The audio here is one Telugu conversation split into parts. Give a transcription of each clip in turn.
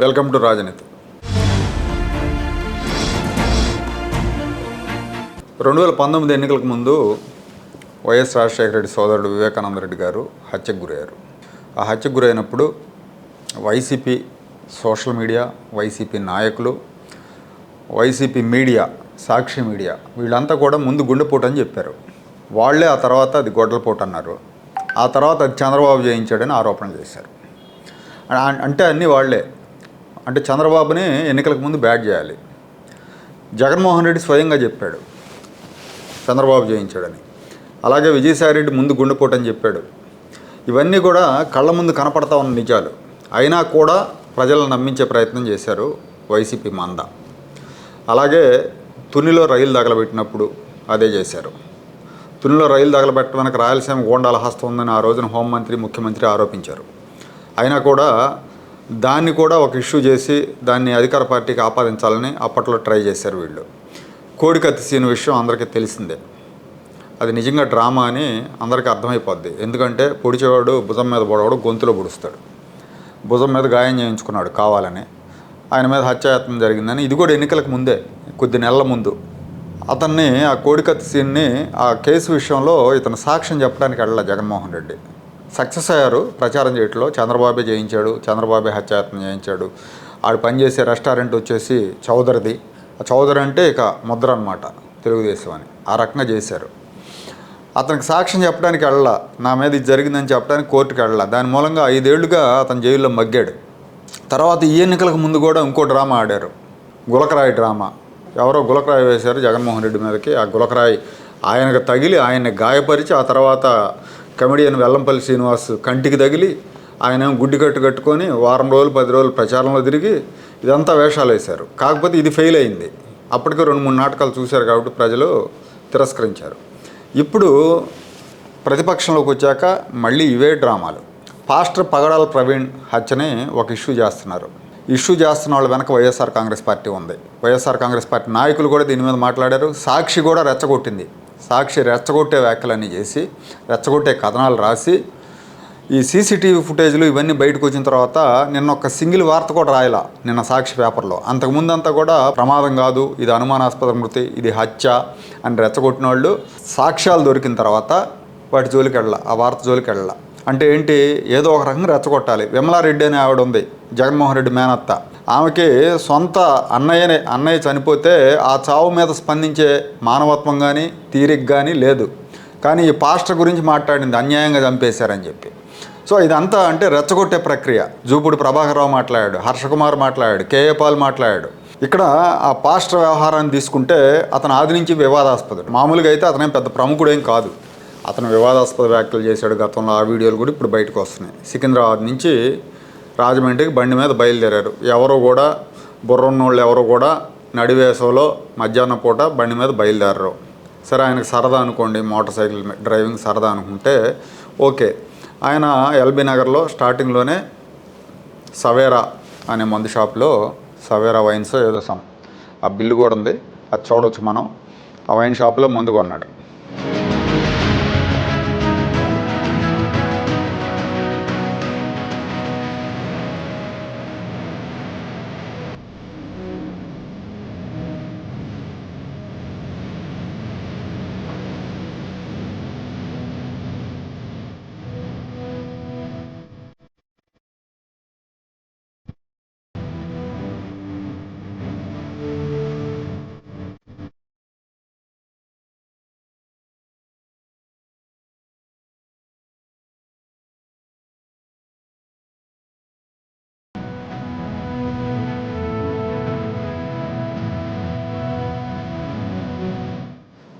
వెల్కమ్ టు రాజనీతి. రెండు వేల పంతొమ్మిది ఎన్నికలకు ముందు వైఎస్ రాజశేఖర రెడ్డి సోదరుడు వివేకానంద రెడ్డి గారు హత్యకు గురయ్యారు. ఆ హత్యకు గురైనప్పుడు వైసీపీ సోషల్ మీడియా వైసీపీ నాయకులు వైసీపీ మీడియా సాక్షి మీడియా వీళ్ళంతా కూడా ముందు గుండెపోటు అని చెప్పారు. వాళ్ళే ఆ తర్వాత అది గొడ్డలపోటు అన్నారు. ఆ తర్వాత అది చంద్రబాబు చేయించాడని ఆరోపణ చేశారు. అంటే అన్నీ వాళ్ళే. అంటే చంద్రబాబుని ఎన్నికలకు ముందు బ్యాట్ చేయాలి. జగన్మోహన్ రెడ్డి స్వయంగా చెప్పాడు చంద్రబాబు జయించాడని. అలాగే విజయసాయిరెడ్డి ముందు గుండెపోటు అని చెప్పాడు. ఇవన్నీ కూడా కళ్ళ ముందు కనపడతా ఉన్న నిజాలు. అయినా కూడా ప్రజలను నమ్మించే ప్రయత్నం చేశారు వైసీపీ మంద. అలాగే తునిలో రైలు తగలబెట్టినప్పుడు అదే చేశారు. తునిలో రైలు తగలబెట్టడానికి రాయలసీమ గోండాల హస్తం ఉందని ఆ రోజున హోంమంత్రి ముఖ్యమంత్రి ఆరోపించారు. అయినా కూడా దాన్ని కూడా ఒక ఇష్యూ చేసి దాన్ని అధికార పార్టీకి ఆపాదించాలని అప్పట్లో ట్రై చేశారు వీళ్ళు. కోడికత్తి సీన్ విషయం అందరికీ తెలిసిందే. అది నిజంగా డ్రామా అని అందరికీ అర్థమైపోద్ది. ఎందుకంటే పొడిచేవాడు భుజం మీద పొడవాడు గొంతులో పొడుస్తాడు. భుజం మీద గాయం చేయించుకున్నాడు కావాలని. ఆయన మీద హత్యాయత్నం జరిగిందని. ఇది కూడా ఎన్నికలకు ముందే కొద్ది నెలల ముందు. అతన్ని ఆ కోడికత్తి సీన్ని ఆ కేసు విషయంలో ఇతను సాక్ష్యం చెప్పడానికి వెళ్ళాల జగన్మోహన్ రెడ్డి. సక్సెస్ అయ్యారు ప్రచారం చేయట్లో. చంద్రబాబే చేయించాడు చంద్రబాబే హత్యాయత్నం చేయించాడు. ఆడు పనిచేసే రెస్టారెంట్ వచ్చేసి చౌదరిది. ఆ చౌదరి అంటే ఇక ముద్ర అనమాట తెలుగుదేశం అని. ఆ రకంగా చేశారు. అతనికి సాక్ష్యం చెప్పడానికి వెళ్ళా నా మీద ఇది జరిగిందని చెప్పడానికి కోర్టుకి వెళ్ళా దాని మూలంగా ఐదేళ్ళుగా అతను జైల్లో మగ్గాడు. తర్వాత ఈ ఎన్నికలకు ముందు కూడా ఇంకో డ్రామా ఆడారు. గులకరాయి డ్రామా. ఎవరో గులకరాయి వేశారు జగన్మోహన్ రెడ్డి మీదకి. ఆ గులకరాయి ఆయనకు తగిలి ఆయన్ని గాయపరిచి ఆ తర్వాత కమెడియన్ వెల్లంపల్లి శ్రీనివాస్ కంటికి తగిలి ఆయన గుడ్డి కట్టు కట్టుకొని వారం రోజులు పది రోజులు ప్రచారంలో తిరిగి ఇదంతా వేషాలు వేశారు. కాకపోతే ఇది ఫెయిల్ అయింది. అప్పటికే రెండు మూడు నాటకాలు చూశారు కాబట్టి ప్రజలు తిరస్కరించారు. ఇప్పుడు ప్రతిపక్షంలోకి వచ్చాక మళ్ళీ ఇవే డ్రామాలు. పాస్టర్ పగడాల ప్రవీణ్ హత్యని ఒక ఇష్యూ చేస్తున్నారు. ఇష్యూ చేస్తున్న వాళ్ళ వెనక వైఎస్ఆర్ కాంగ్రెస్ పార్టీ ఉంది. వైఎస్ఆర్ కాంగ్రెస్ పార్టీ నాయకులు కూడా దీని మీద మాట్లాడారు. సాక్షి కూడా రెచ్చగొట్టింది. సాక్షి రెచ్చగొట్టే వ్యాఖ్యలన్నీ చేసి రెచ్చగొట్టే కథనాలు రాసి ఈ సీసీటీవీ ఫుటేజ్లు ఇవన్నీ బయటకు వచ్చిన తర్వాత నిన్న ఒక సింగిల్ వార్త కూడా రాయలా నిన్న సాక్షి పేపర్లో. అంతకుముందంతా కూడా ప్రమాదం కాదు ఇది అనుమానాస్పద మృతి ఇది హత్య అని రెచ్చగొట్టిన వాళ్ళు సాక్ష్యాలు దొరికిన తర్వాత వాటి జోలికి వెళ్ళాల ఆ వార్త జోలికి వెళ్ళాల అంటే ఏంటి? ఏదో ఒక రకంగా రెచ్చగొట్టాలి. విమలారెడ్డి అనే ఆవిడ ఉంది జగన్మోహన్ రెడ్డి మేనత్త. ఆమెకి సొంత అన్నయ్యనే అన్నయ్య చనిపోతే ఆ చావు మీద స్పందించే మానవత్వం కానీ తీరిక కానీ లేదు. కానీ ఈ పాస్టర్ గురించి మాట్లాడింది అన్యాయంగా చంపేశారని చెప్పి. సో ఇదంతా అంటే రెచ్చగొట్టే ప్రక్రియ. జూపుడు ప్రభాకరరావు మాట్లాడాడు హర్షకుమార్ మాట్లాడాడు కేఏ పాల్ మాట్లాడాడు. ఇక్కడ ఆ పాస్టర్ వ్యవహారాన్ని తీసుకుంటే అతను ఆది నుంచి వివాదాస్పదుడు. మామూలుగా అయితే అతనేం పెద్ద ప్రముఖుడేం కాదు. అతను వివాదాస్పద వ్యాఖ్యలు చేశాడు గతంలో. ఆ వీడియోలు కూడా ఇప్పుడు బయటకు వస్తున్నాయి. సికింద్రాబాద్ నుంచి రాజమండ్రికి బండి మీద బయలుదేరారు. ఎవరు కూడా బుర్రన్నోళ్ళు ఎవరు కూడా నడివేసంలో మధ్యాహ్నం పూట బండి మీద బయలుదేరారు. సరే ఆయనకు సరదా అనుకోండి మోటార్ సైకిల్ డ్రైవింగ్ సరదా అనుకుంటే ఓకే. ఆయన ఎల్బీ నగర్లో స్టార్టింగ్లోనే సవేరా అనే మందు షాప్లో సవేరా వైన్స్ ఏదో సమ్ ఆ బిల్లు కూడా ఉంది. అది చూడవచ్చు మనం. ఆ వైన్ షాప్లో మందు కొన్నాడు.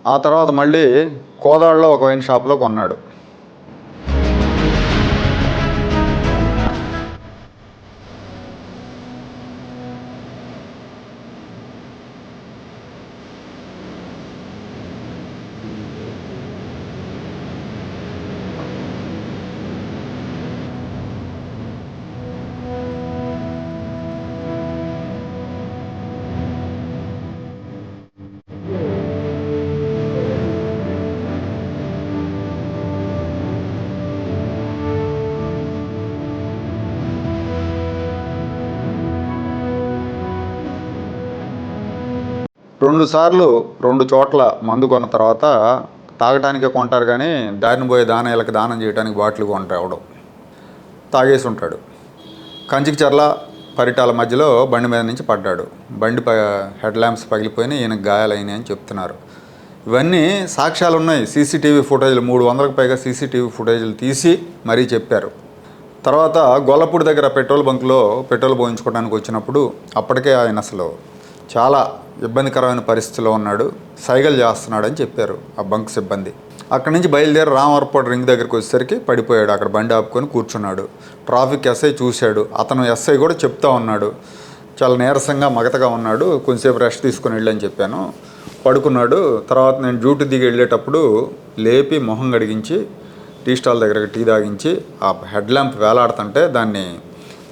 ఆ తర్వాత మళ్ళీ కోదాడలో ఒక వైన్ షాప్లో కొన్నాడు. రెండు సార్లు రెండు చోట్ల మందు కొన్న తర్వాత తాగటానికే కొంటారు కానీ దారిని పోయే దానాలకు దానం చేయడానికి బాటిల్ కొంటారు ఎవడం. తాగేసి ఉంటాడు. కంచికి చర్ల పరిటాల మధ్యలో బండి మీద నుంచి పడ్డాడు. బండి ప హెడ్ ల్యాంప్స్ పగిలిపోయినాయి ఈయనకు గాయాలైనాయి అని చెప్తున్నారు. ఇవన్నీ సాక్ష్యాలు ఉన్నాయి సీసీటీవీ ఫుటేజ్లు మూడు వందలకు పైగా సీసీటీవీ ఫుటేజ్లు తీసి మరీ చెప్పారు. తర్వాత గొల్లపూడి దగ్గర పెట్రోల్ బంక్లో పెట్రోల్ పోయించుకోవడానికి వచ్చినప్పుడు అప్పటికే ఆయన అసలు చాలా ఇబ్బందికరమైన పరిస్థితిలో ఉన్నాడు. సైగలు చేస్తున్నాడు అని చెప్పారు ఆ బంక్ సిబ్బంది. అక్కడి నుంచి బయలుదేరి రామవరపాడు రింగ్ దగ్గరికి వచ్చేసరికి పడిపోయాడు. అక్కడ బండి ఆపుకొని కూర్చున్నాడు. ట్రాఫిక్ ఎస్ఐ చూశాడు. అతను ఎస్ఐ కూడా చెప్తా ఉన్నాడు. చాలా నీరసంగా మగతగా ఉన్నాడు. కొంచెంసేపు రెస్ట్ తీసుకొని వెళ్ళని చెప్పాను. పడుకున్నాడు. తర్వాత నేను డ్యూటీ దిగి వెళ్ళేటప్పుడు లేపి మొహం గడిగించి టీ స్టాల్ దగ్గర టీ తాగించి ఆ హెడ్ ల్యాంప్ వేలాడుతుంటే దాన్ని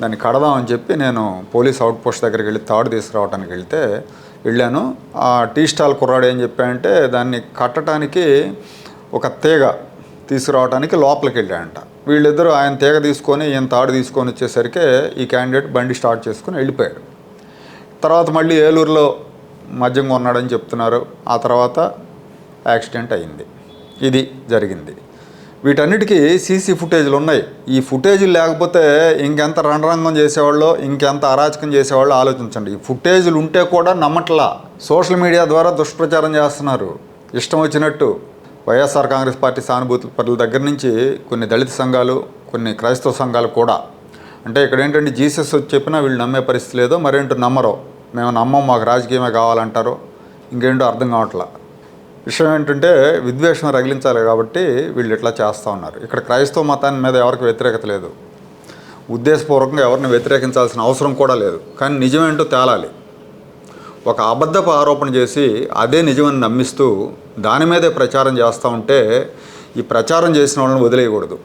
దాన్ని కడదామని చెప్పి నేను పోలీస్ అవుట్ పోస్ట్ దగ్గరికి వెళ్ళి తాడు తీసుకురావడానికి వెళ్తే వెళ్ళాను. ఆ టీ స్టాల్ కుర్రాడు ఏం చెప్పాడంటే దాన్ని కట్టడానికి ఒక తీగ తీసుకురావడానికి లోపలికి వెళ్ళాడంట. వీళ్ళిద్దరూ ఆయన తీగ తీసుకొని ఈయన తాడు తీసుకొని వచ్చేసరికి ఈ క్యాండిడేట్ బండి స్టార్ట్ చేసుకుని వెళ్ళిపోయాడు. తర్వాత మళ్ళీ ఏలూరులో మద్యం కొన్నాడని చెప్తున్నారు. ఆ తర్వాత యాక్సిడెంట్ అయింది. ఇది జరిగింది. వీటన్నిటికీ సీసీ ఫుటేజ్లు ఉన్నాయి. ఈ ఫుటేజీలు లేకపోతే ఇంకెంత రణరంగం చేసేవాళ్ళో ఇంకెంత అరాచకం చేసేవాళ్ళో ఆలోచించండి. ఈ ఫుటేజీలు ఉంటే కూడా నమ్మట్లా. సోషల్ మీడియా ద్వారా దుష్ప్రచారం చేస్తున్నారు. ఇష్టం వచ్చినట్టు వైఎస్ఆర్ కాంగ్రెస్ పార్టీ సానుభూతి పరుల దగ్గర నుంచి కొన్ని దళిత సంఘాలు కొన్ని క్రైస్తవ సంఘాలు కూడా. అంటే ఇక్కడ ఏంటంటే జీసస్ వచ్చి చెప్పినా వీళ్ళు నమ్మే పరిస్థితి లేదో మరేంటో నమ్మరో. మేము నమ్మం మాకు రాజకీయమే కావాలంటారో. ఇంకేంటో అర్థం కావట్లా. విషయం ఏంటంటే విద్వేషం రగిలించాలి కాబట్టి వీళ్ళు ఇట్లా చేస్తూ ఉన్నారు. ఇక్కడ క్రైస్తవ మతాన్ని మీద ఎవరికి వ్యతిరేకత లేదు. ఉద్దేశపూర్వకంగా ఎవరిని వ్యతిరేకించాల్సిన అవసరం కూడా లేదు. కానీ నిజమేంటో తేలాలి. ఒక అబద్ధపు ఆరోపణ చేసి అదే నిజమని నమ్మిస్తూ దాని మీదే ప్రచారం చేస్తూ ఉంటే ఈ ప్రచారం చేసిన వాళ్ళని వదిలేయకూడదు.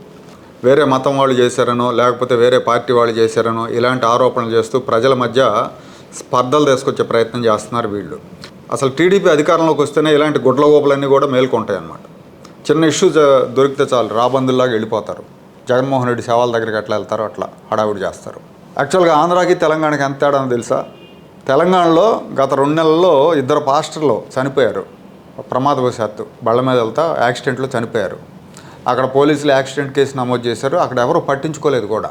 వేరే మతం వాళ్ళు చేశారనో లేకపోతే వేరే పార్టీ వాళ్ళు చేశారనో ఇలాంటి ఆరోపణలు చేస్తూ ప్రజల మధ్య స్పర్ధలు తీసుకొచ్చే ప్రయత్నం చేస్తున్నారు వీళ్ళు. అసలు టీడీపీ అధికారంలోకి వస్తేనే ఇలాంటి గుడ్లగోపులన్నీ కూడా మేల్కొంటాయి అన్నమాట చిన్న ఇష్యూ దొరికితే చాలు రాబందుల్లాగా వెళ్ళిపోతారు. జగన్మోహన్ రెడ్డి సేవల దగ్గరికి ఎట్లా వెళ్తారో అట్లా హడావుడి చేస్తారు. యాక్చువల్గా ఆంధ్రాకి తెలంగాణకి ఎంత తేడా తెలుసా? తెలంగాణలో గత రెండు నెలల్లో ఇద్దరు పాస్టర్లు చనిపోయారు. ప్రమాదవశాత్తు బళ్ళ మీద వెళ్తా యాక్సిడెంట్లో చనిపోయారు. అక్కడ పోలీసులు యాక్సిడెంట్ కేసు నమోదు చేశారు. అక్కడ ఎవరు పట్టించుకోలేదు కూడా.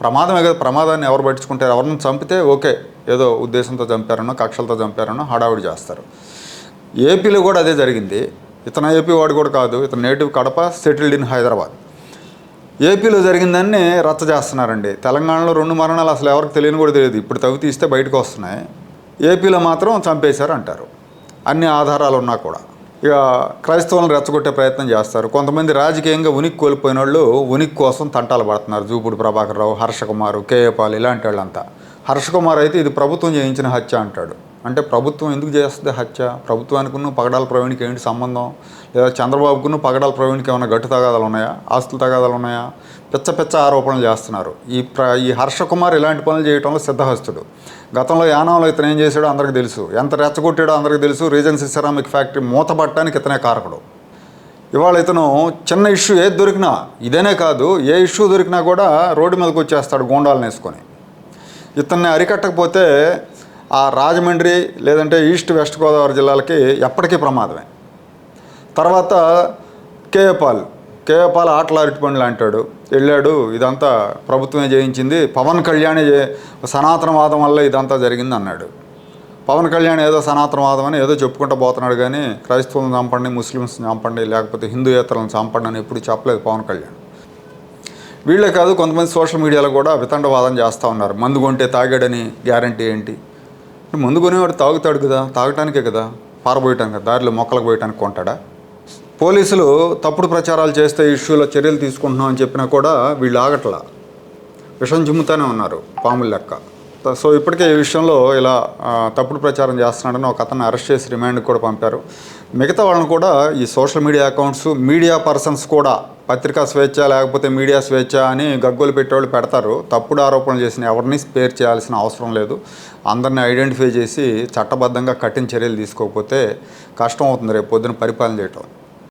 ప్రమాదమే కదా ప్రమాదాన్ని ఎవరు పట్టించుకుంటారు? ఎవరిని చంపితే ఓకే. ఏదో ఉద్దేశంతో చంపారనో కక్షలతో చంపారనో హడావుడి చేస్తారు. ఏపీలో కూడా అదే జరిగింది. ఇతను ఏపీ వాడు కూడా కాదు ఇతను native Kadapa settled in Hyderabad. ఏపీలో జరిగిందాన్ని రచ్చ చేస్తున్నారండి. తెలంగాణలో రెండు మరణాలు అసలు ఎవరికి తెలియని కూడా తెలియదు. ఇప్పుడు తవ్వి తీస్తే బయటకు వస్తున్నాయి. ఏపీలో మాత్రం చంపేశారు అంటారు అన్ని ఆధారాలు ఉన్నా కూడా. ఇక క్రైస్తవులను రెచ్చగొట్టే ప్రయత్నం చేస్తారు. కొంతమంది రాజకీయంగా ఉనికి కోల్పోయిన వాళ్ళు ఉనికి కోసం తంటాలు పడుతున్నారు. జూపుడు ప్రభాకర్ రావు హర్షకుమారు కేఏపాల్ ఇలాంటి వాళ్ళంతా. హర్షకుమార్ అయితే ఇది ప్రభుత్వం చేయించిన హత్య అంటాడు. అంటే ప్రభుత్వం ఎందుకు చేస్తుంది హత్య? ప్రభుత్వానికి పగడాల ప్రవీణ్కి ఏంటి సంబంధం? లేదా చంద్రబాబుకును పగడాల ప్రవీణ్కి ఏమైనా గట్టు తగాదాలు ఉన్నాయా? ఆస్తుల తగాదాలు ఉన్నాయా? పిచ్చ పిచ్చ ఆరోపణలు చేస్తున్నారు. ఈ ప్ర ఈ హర్షకుమార్ ఇలాంటి పనులు చేయడంలో సిద్ధహస్తుడు. గతంలో యానంలో ఇతను ఏం చేశాడో అందరికీ తెలుసు. ఎంత రెచ్చగొట్టాడో అందరికీ తెలుసు. రీజెన్సీ సిరామిక్ ఫ్యాక్టరీ మూతపట్టడానికి ఇతనే కారకుడు. ఇవాళ ఇతను చిన్న ఇష్యూ ఏది దొరికినా ఇదేనే కాదు ఏ ఇష్యూ దొరికినా కూడా రోడ్డు మీదకి వచ్చేస్తాడు గోండాలను వేసుకొని. ఇతన్ని అరికట్టకపోతే ఆ రాజమండ్రి లేదంటే ఈస్ట్ వెస్ట్ గోదావరి జిల్లాలకి ఎప్పటికీ ప్రమాదమే. తర్వాత కేఏపాల్ కేఏపాల్ ఆటలు అరటిపండ్లు అంటాడు. వెళ్ళాడు ఇదంతా ప్రభుత్వమే చేయించింది పవన్ కళ్యాణ్ సనాతనవాదం వల్ల ఇదంతా జరిగింది అన్నాడు. పవన్ కళ్యాణ్ ఏదో సనాతనవాదం అని ఏదో చెప్పుకుంటూ పోతున్నాడు కానీ క్రైస్తవులను చంపండి ముస్లిమ్స్ చంపండి లేకపోతే హిందూయేతరులను చంపండి అని ఎప్పుడు చెప్పలేదు పవన్ కళ్యాణ్. వీళ్ళే కాదు కొంతమంది సోషల్ మీడియాలో కూడా వితండవాదం చేస్తూ ఉన్నారు. మందు కొంటే తాగాడని గ్యారంటీ ఏంటి? మందు కొనేవాడు తాగుతాడు కదా తాగటానికే కదా పారబోయటానికి కదా, దారిలో మొక్కలకు పోయటానికి కొంటాడా? పోలీసులు తప్పుడు ప్రచారాలు చేస్తే ఇష్యూలో చర్యలు తీసుకుంటున్నాం అని చెప్పినా కూడా వీళ్ళు ఆగట్లా. విషం చిమ్ముతూనే ఉన్నారు పాముల లెక్క. సో ఇప్పటికే ఈ విషయంలో ఇలా తప్పుడు ప్రచారం చేస్తున్నాడని ఒక అతను అరెస్ట్ చేసి రిమాండ్కి కూడా పంపారు. మిగతా వాళ్ళని కూడా ఈ social media accounts media persons కూడా పత్రికా స్వేచ్ఛ లేకపోతే మీడియా స్వేచ్ఛ అని గగ్గోలు పెట్టేవాళ్ళు పెడతారు. తప్పుడు ఆరోపణలు చేసిన ఎవరిని స్పేర్ చేయాల్సిన అవసరం లేదు. అందరిని ఐడెంటిఫై చేసి చట్టబద్ధంగా కఠిన చర్యలు తీసుకోకపోతే కష్టం అవుతుంది రేపు పొద్దున పరిపాలన చేయటం.